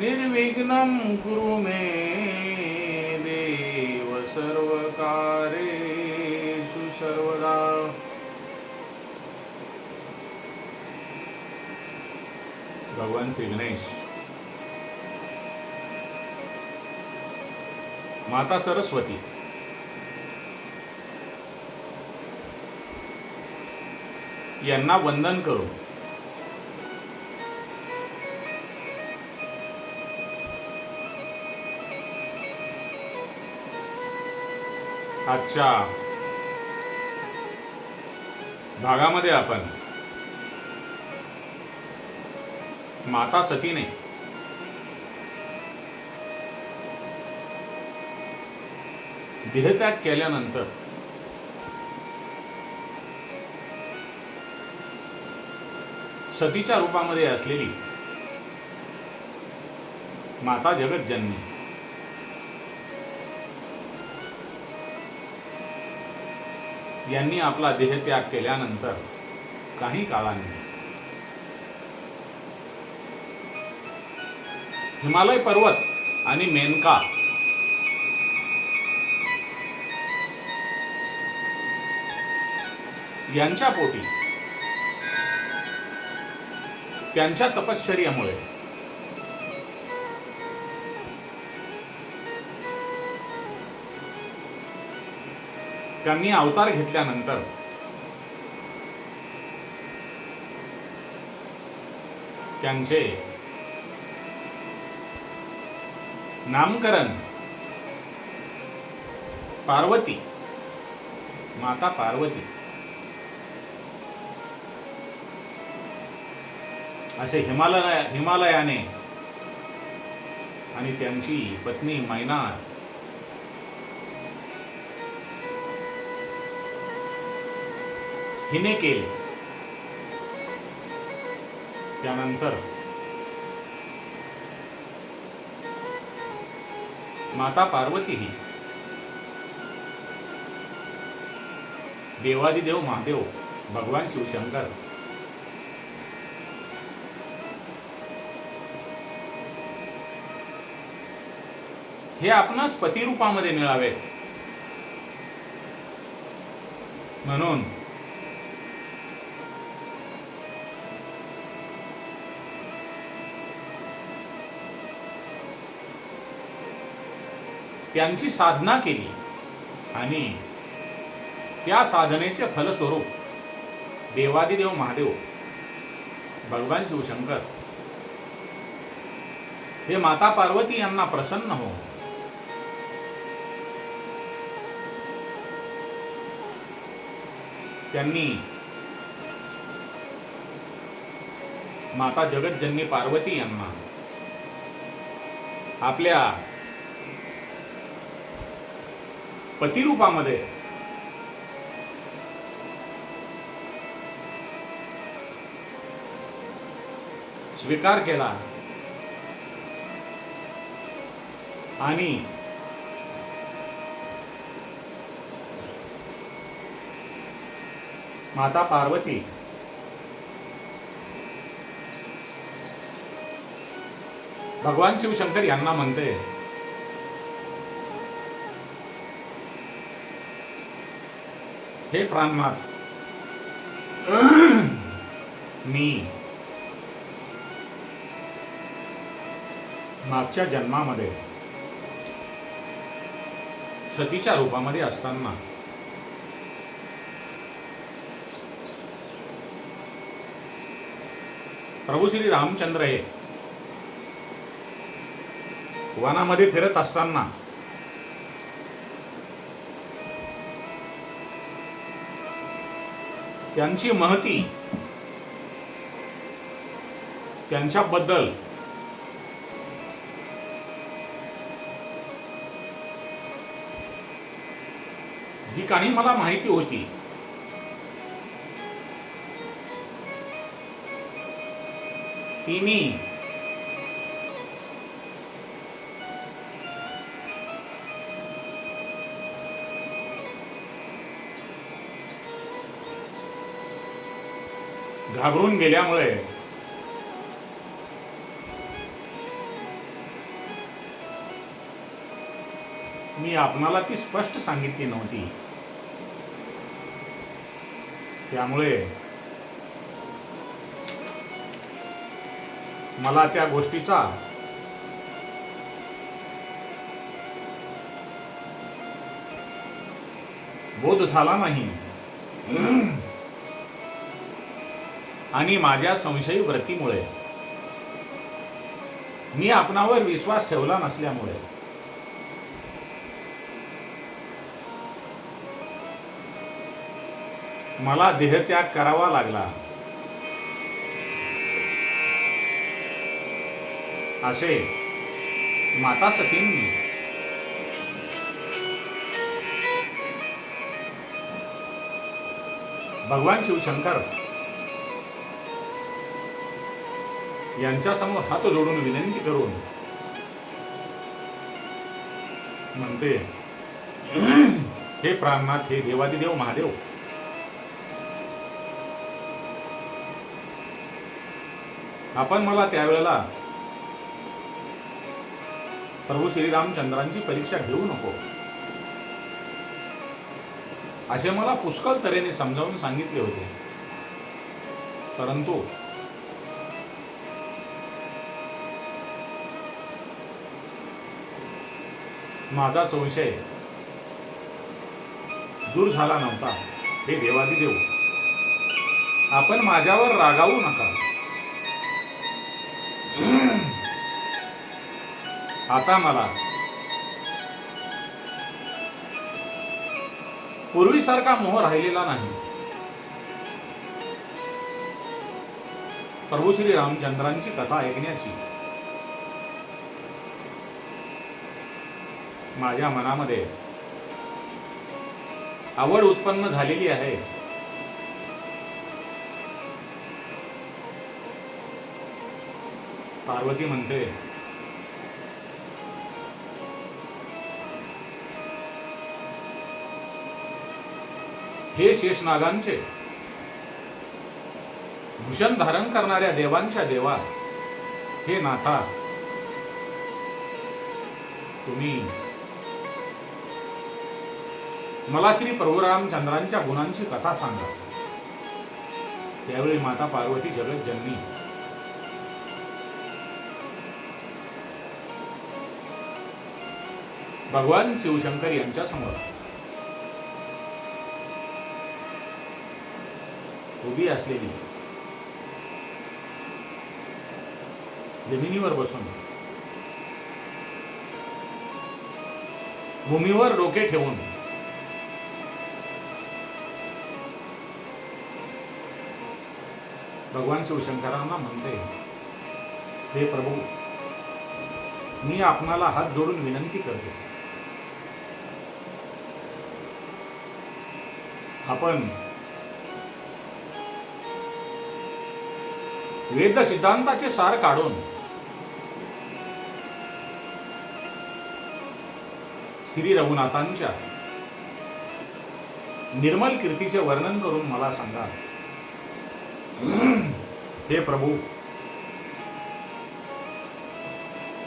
निर्विघ्नं कुरु मे देव सर्वकारेषु सर्वदा। भगवान श्री गणेश माता सरस्वती यांना वंदन करू. आजच्या भागामध्ये आपण. माता सतीने देहत्याग केल्यानंतर. सतीच्या रूपामध्ये असलेली माता जगत जगज्जननी यांनी आपला देहत्याग केल्यानंतर काही काळांनी हिमालय पर्वत आणि मेनका यांच्या पोटी त्यांच्या तपश्चर्यामुळे त्यांनी अवतार घेतल्यानंतर त्यांचे नामकरण पार्वती माता पार्वती असे हिमालय हिमालयाने आणि त्यांची पत्नी मैना हिने केले. त्यानंतर माता पार्वती ही देवादिदेव महादेव भगवान शिवशंकर हे आपणास पतिरूपामध्ये मिळावेत. म्हणून त्यांची साधना केली. आणि त्या साधनेचे फलस्वरूप देवादिदेव महादेव भगवान शिवशंकर हे माता पार्वती यांना प्रसन्न हो त्यांनी माता जगतजननी पार्वती यांना आपल्या पतिरूपामध्ये. स्वीकार केला. आणि माता पार्वती. भगवान शिवशंकर यांना म्हणते हे प्राणनाथ मी. मागच्या जन्मामध्ये. सतीच्या रूपामध्ये असताना. प्रभू श्री रामचंद्र हे. वनामध्ये फिरत असताना. त्यांची महती त्यांच्याबद्दल जी काही मला माहिती होती ती मी घाबरून गेल्यामुळे. मी आपणाला ती स्पष्ट सांगितली नव्हती. त्यामुळे मला त्या गोष्टीचा बोध झाला नाही. आणि माझ्या संशयी व्रतीमुळे मी आपणावर विश्वास ठेवला नसल्यामुळे. मला देहत्याग करावा लागला. असे माता सतींनी भगवान शिवशंकर. यांच्यासमोर हात जोडून विनंती करून म्हणते हे प्राणनाथ हे देवादिदेव महादेव आपण मला त्यावेळेला प्रभू श्रीरामचंद्रांची परीक्षा घेऊ नको. असे मला पुष्कळ तऱ्हेने समजावून सांगितले होते. परंतु माझा संशय. दूर झाला नव्हता. हे देवादिदेव आपण माझ्यावर रागावू नका. आता मला. पूर्वीसारखा मोह राहिलेला नाही. प्रभू श्री रामचंद्रांची कथा ऐकण्याची. माझ्या मनामध्ये. आवड उत्पन्न झालेली आहे. पार्वती म्हणते हे शेषनागांचे भूषण धारण करणाऱ्या देवांच्या देवा हे नाथा तुम्ही मला श्री प्रभुरामचंद्रांच्या गुणांची कथा सांगा. त्यावेळी माता पार्वती जगत जन्मी. भगवान शिवशंकर यांच्या समोर उभी असलेली. जमिनीवर बसून. भूमीवर डोके ठेवून. भगवान शिवशंकरांना म्हणते हे प्रभू मी आपणाला हात जोडून विनंती करते. आपण वेद सिद्धांताचे सार काढून श्री रघुनाथांच्या निर्मल कीर्तीचे वर्णन करून मला सांगा. हे प्रभू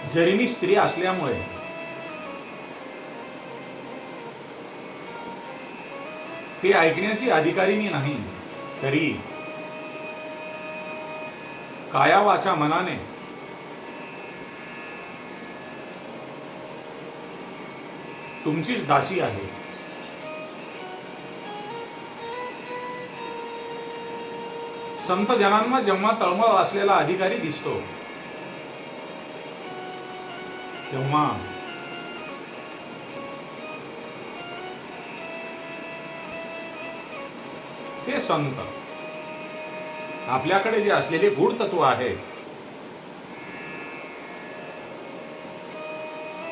जरी मी स्त्री असल्यामुळे ते ऐकण्याची अधिकारी मी नाही तरी कायावाच्या मनाने तुमचीच दासी आहे. संत जनांना जेव्हा तळमळ असलेला अधिकारी दिसतो तेव्हा ते संत आपल्याकडे जे असलेले गूढ तत्व आहे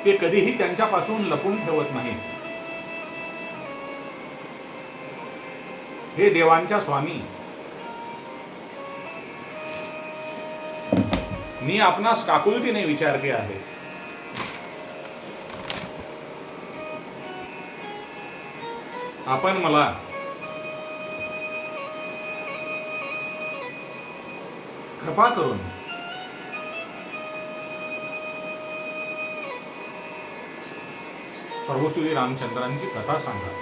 ते कधीही त्यांच्यापासून लपून ठेवत नाहीत. हे देवांच्या स्वामी मी आपणास काकुलतीने विचारते आहे. आपण मला कृपा करून प्रभू श्री रामचंद्रांची कथा सांगा.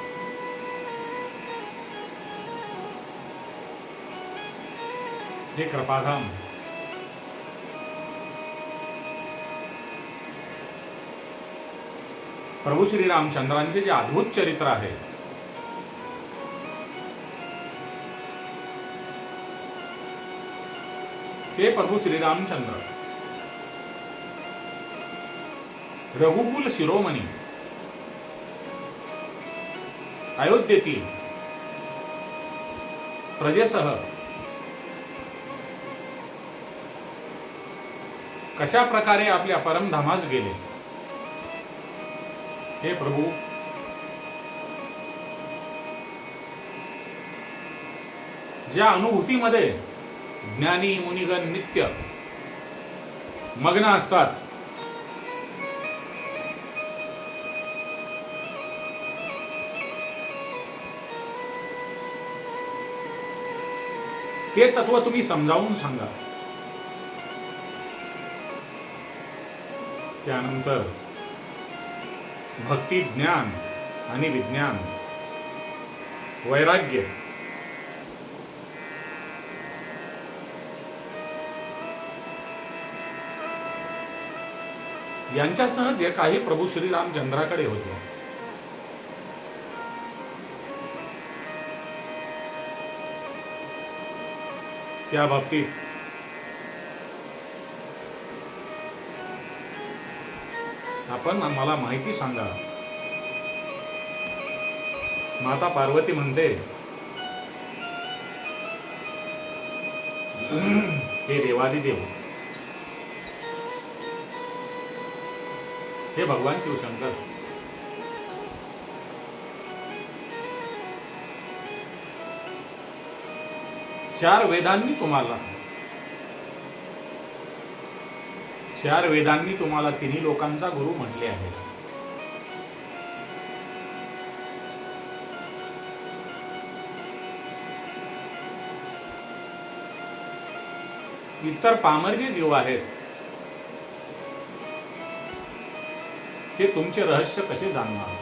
हे कृपाधाम प्रभू श्रीरामचंद्रांचे जे अद्भुत चरित्र आहे. ते प्रभू श्रीरामचंद्र. रघुकुल शिरोमणी. अयोध्येतील. प्रजेसह. कशा प्रकारे आपल्या परमधामास गेले? हे प्रभू. ज्या अनुभूतीमध्ये ज्ञानी मुनिगण नित्य मग्न असतात ते तत्व तुम्ही समजावून सांगा. त्यानंतर भक्ती ज्ञान आणि विज्ञान. वैराग्य. यांच्यासह जे काही प्रभू श्रीरामचंद्राकडे होते. त्या बाबतीत आपण मला माहिती सांगा. माता पार्वती म्हणते हे देवादिदेव हे भगवान शिवशंकर चार वेदांनी तुम्हाला चार वेदांनी तुम्हाला तिन्ही लोकांचा गुरु म्हटले आहे. इतर पामर जे जीव आहेत. हे तुमचे रहस्य कसे जाणणार?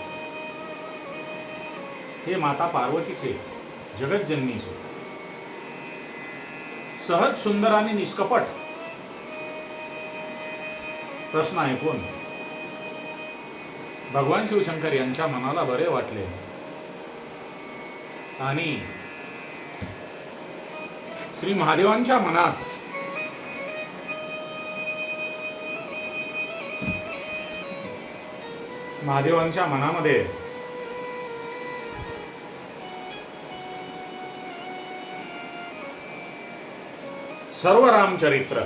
हे माता पार्वतीचे जगतजननीचे सहज सुंदर आणि निष्कपट प्रश्न ऐकून. भगवान शिवशंकर यांच्या मनाला बरे वाटले. आणि श्री महादेवांच्या मनात महादेवांच्या मनामध्ये सर्व रामचरित्र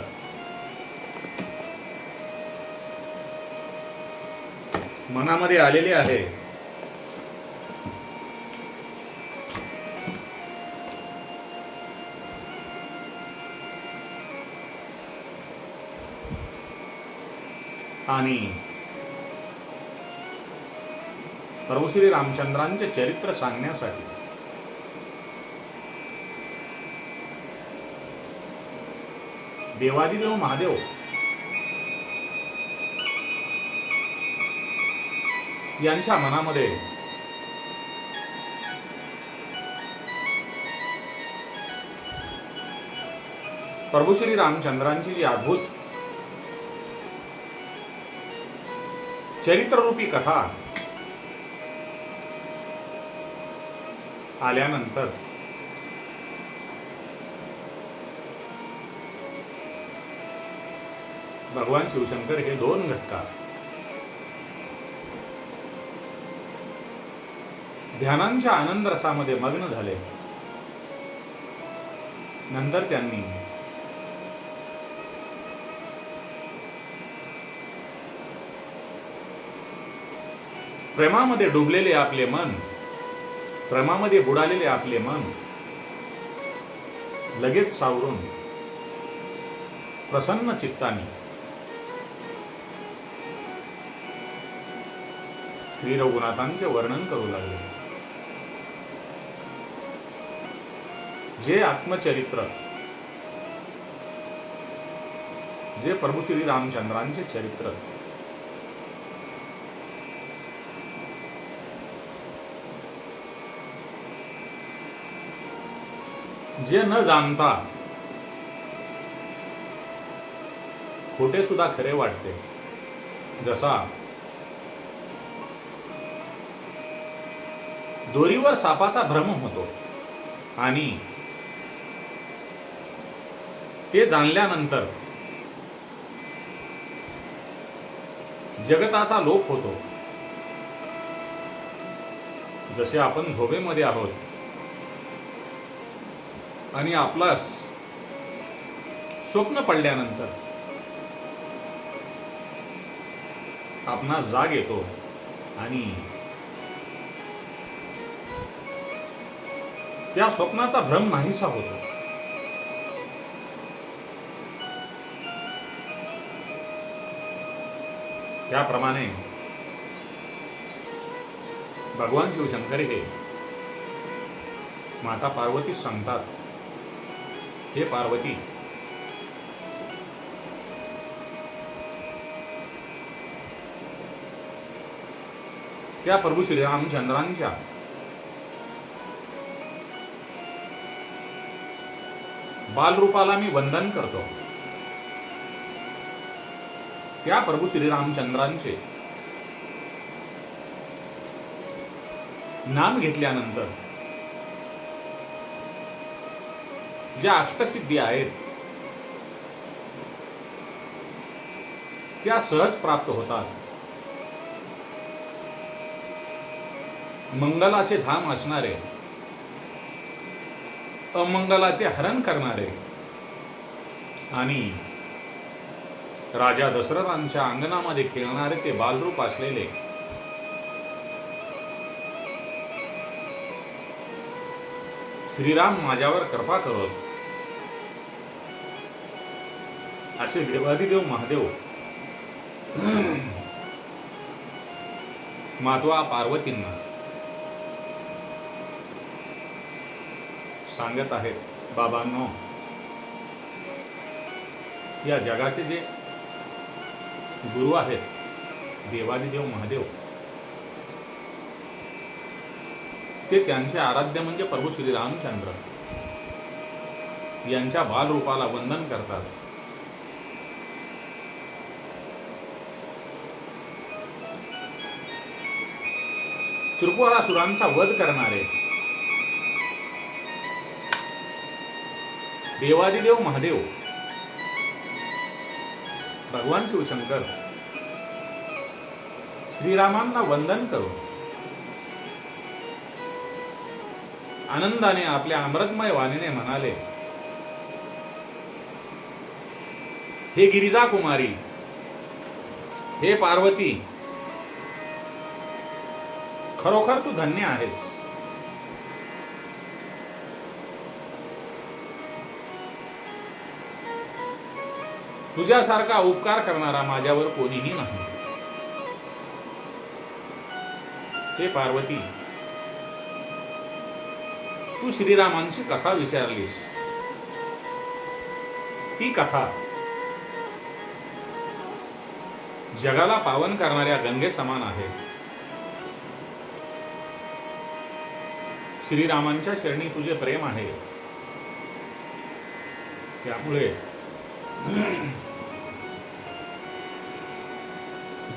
मनामध्ये आलेले आहे. आणि प्रभू श्री रामचंद्रांचे चरित्र सांगण्यासाठी देवादिदेव महादेव यांच्या मनामध्ये प्रभू श्री रामचंद्रांची जी अद्भुत चरित्ररूपी कथा आल्यानंतर भगवान शिवशंकर हे दोन घटका ध्यानांच्या आनंद रसामध्ये मग्न झाले. नंतर त्यांनी प्रेमामध्ये डुबलेले आपले मन प्रेमामध्ये बुडालेले आपले मन लगेच सावरून प्रसन्न चित्ताने श्री रघुनाथांचे वर्णन करू लागले. जे आत्मचरित्र जे प्रभू श्री रामचंद्रांचे चरित्र जे न जाणता खोटे सुद्धा खरे वाटते. जसा दोरीवर सापाचा भ्रम होतो आणि ते जाणल्यानंतर जगताचा लोप होतो. जसे आपण झोपेमध्ये आहोत आणि आपला स्वप्न पडल्यानंतर आपणा जाग येतो आणि त्या स्वप्नाचा भ्रम नाहीसा होतो. त्याप्रमाणे भगवान शिवशंकर हे माता पार्वती सांगतात हे पार्वती त्या प्रभू श्रीरामचंद्रांच्या बालरूपाला मी वंदन करतो. त्या प्रभू श्रीरामचंद्रांचे नाम घेतल्यानंतर ज्या अष्टसिद्धी आहेत त्या सहज प्राप्त होतात. मंगलाचे धाम असणारे अमंगलाचे हरण करणारे आणि राजा दशरथांच्या अंगणामध्ये खेळणारे ते बालरूप असलेले. श्रीराम माझ्यावर कृपा करत. असे देवादिदेव महादेव. मातवा पार्वतींना. सांगत आहेत बाबांनो या जगाचे जे गुरु आहेत. देवादिदेव महादेव. ते त्यांचे आराध्य म्हणजे प्रभू श्री रामचंद्र यांच्या बालरूपाला वंदन करतात. त्रिपुरासुरांचा वध करणारे. देवादिदेव महादेव. भगवान शिवशंकर श्रीरामांना वंदन करून आनंदाने आपल्या अमृतमय वाणीने म्हणाले हे गिरिजा कुमारी हे पार्वती खरोखर तू धन्य आहेस. तुझ्यासारखा उपकार करणारा माझ्यावर कोणीही नाही. हे पार्वती तू श्रीरामांची कथा विचारलीस. ती कथा जगाला पावन करणाऱ्या गंगे समान आहे. श्रीरामांच्या शरणी तुझे प्रेम आहे. त्यामुळे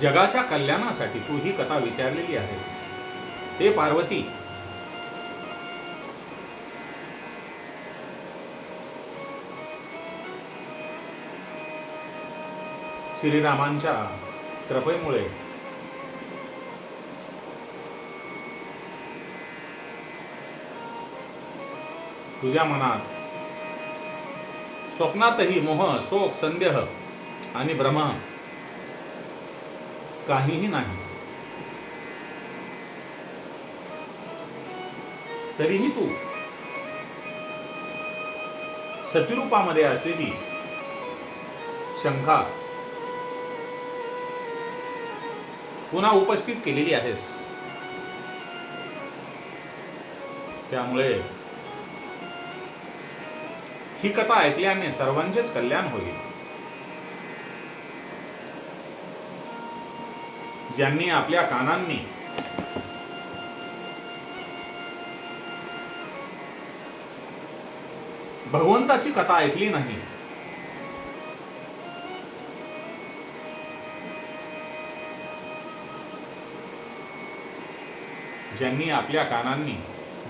जगाच्या कल्याणासाठी तू ही कथा विचारलेली आहेस. हे पार्वती. श्रीरामांच्या कृपेमुळे. तुझ्या मनात स्वप्नातही मोह शोक संदेह आणि भ्रम काहीही नाही. तरीही तू सतिरूपामध्ये असलेली शंका पुन्हा उपस्थित केलेली आहेस. त्यामुळे ही कथा ऐकल्याने सर्वांचेच कल्याण होईल. ज्यांनी आपल्या कानांनी भगवंताची कथा ऐकली नाही. ज्यांनी आपल्या कानांनी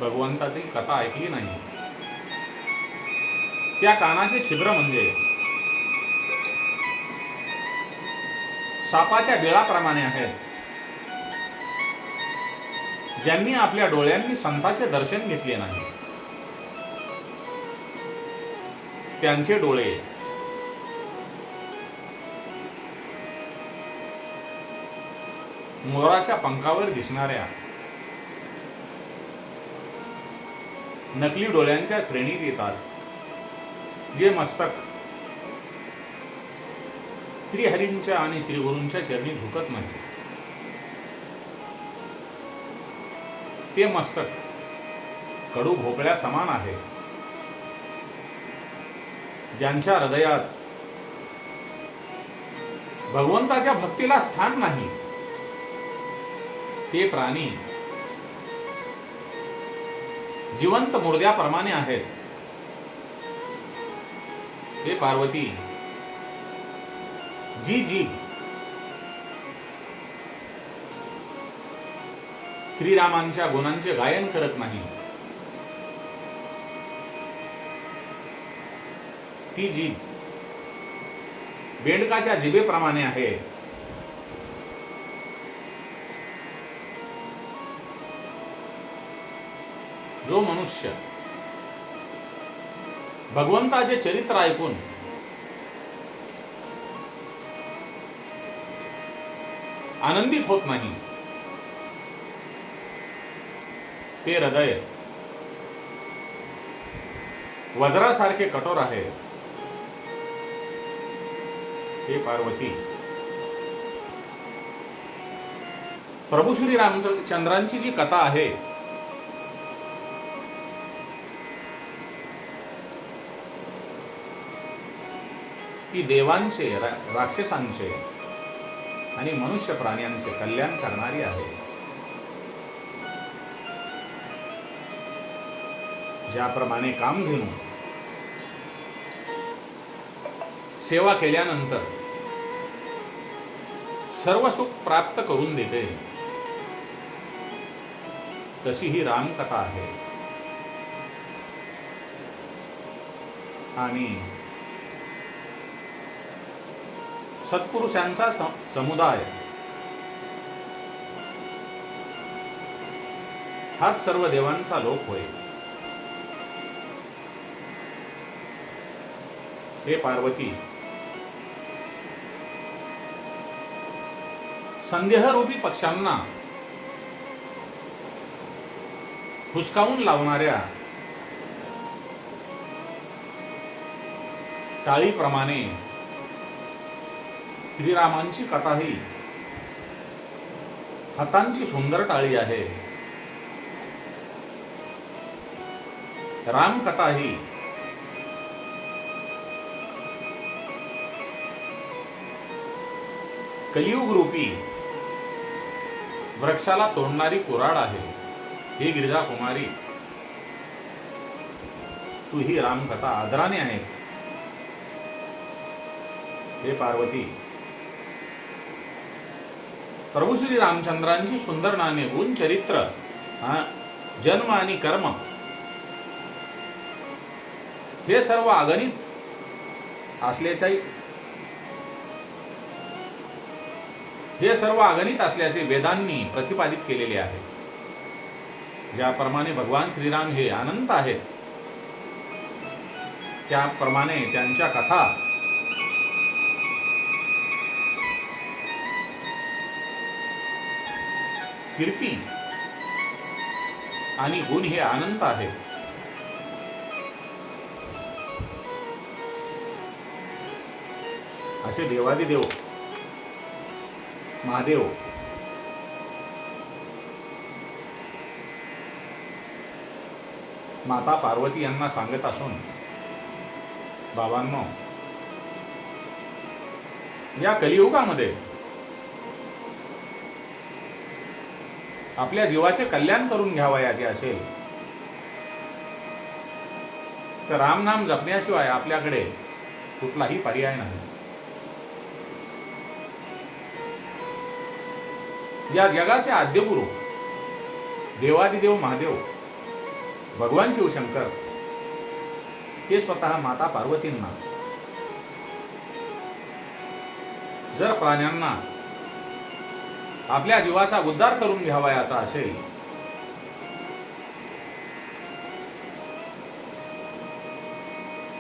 भगवंताची कथा ऐकली नाही. त्या कानाचे छिद्र म्हणजे सापाच्या बिळाप्रमाणे आहेत ज्यांनी आपल्या डोळ्यांनी संताचे दर्शन घेतले नाही. त्यांचे डोळे मोराच्या पंखावर दिसणाऱ्या नकली डोळ्यांच्या श्रेणीत येतात. जे मस्तक श्रीहरींच्या आणि श्रीगुरूंच्या चरणी झुकत नाही. ते मस्तक कडू भोपळ्या समान आहे. ज्यांच्या हृदयात भगवंताच्या भक्तीला स्थान नाही ते प्राणी जिवंत मुर्द्याप्रमाणे आहेत. हे पार्वती जी जीभ श्रीरामांच्या गुणांचे गायन करत नाही. ती जीभ बेंडकाच्या जिभेप्रमाणे आहे. जो मनुष्य भगवंताचे चरित्र ऐकून आनंदित होत नाही. ते हृदय वज्रासारखे कठोर आहे. हे पार्वती. प्रभू श्री रामचंद्रांची जी कथा आहे ती देवांचे रा- राक्षसांचे आणि मनुष्य प्राण्यांचे कल्याण करणारी आहे. ज्याप्रमाणे घेऊन सेवा केल्यानंतर सर्व सुख प्राप्त करून देते. तशी ही रामकथा आहे. आणि सत्पुरुषांचा समुदाय. हाच सर्व देवांचा लोक होय. हे पार्वती. संदेहरूपी पक्षांना हुसकावून लावणाऱ्या टाळीप्रमाणे श्रीरामांची कथा ही हातांची सुंदर टाळी आहे. रामकथा ही कलियुग रूपी वृक्षाला तोडणारी कुराड आहे. ही गिरिजा कुमारी. तू ही रामकथा आदराने आहे हे पार्वती. प्रभू श्री रामचंद्रांची सुंदर नाणे गुण चरित्र जन्म आणि कर्म. हे सर्व अगणित असल्याचे हे सर्व अगणित असल्याचे वेदांनी प्रतिपादित केलेले आहे. ज्याप्रमाणे भगवान श्रीराम हे अनंत आहेत त्याप्रमाणे त्यांच्या कथा कीर्ती. आणि गुण हे आनंद आहेत. असे देवादिदेव महादेव. माता पार्वती यांना सांगत असून बाबांनो या कलियुगामध्ये आपल्या जीवाचे कल्याण करून घ्यावयाचे असेल. तर रामनाम जपण्याशिवाय आपल्याकडे कुठलाही पर्याय नाही. या जगाचे आद्यगुरु देवादिदेव महादेव भगवान शिवशंकर हे स्वतः माता पार्वतींना जर प्राण्यांना आपल्या जीवाचा उद्धार करून घ्यावयाचा असेल.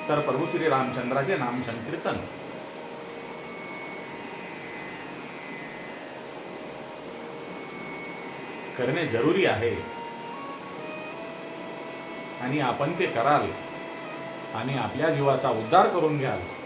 तर प्रभू श्री रामचंद्राचे नाम संकीर्तन. करणे जरुरी आहे. आणि आपण ते कराल. आणि आपल्या जीवाचा उद्धार करून घ्याल.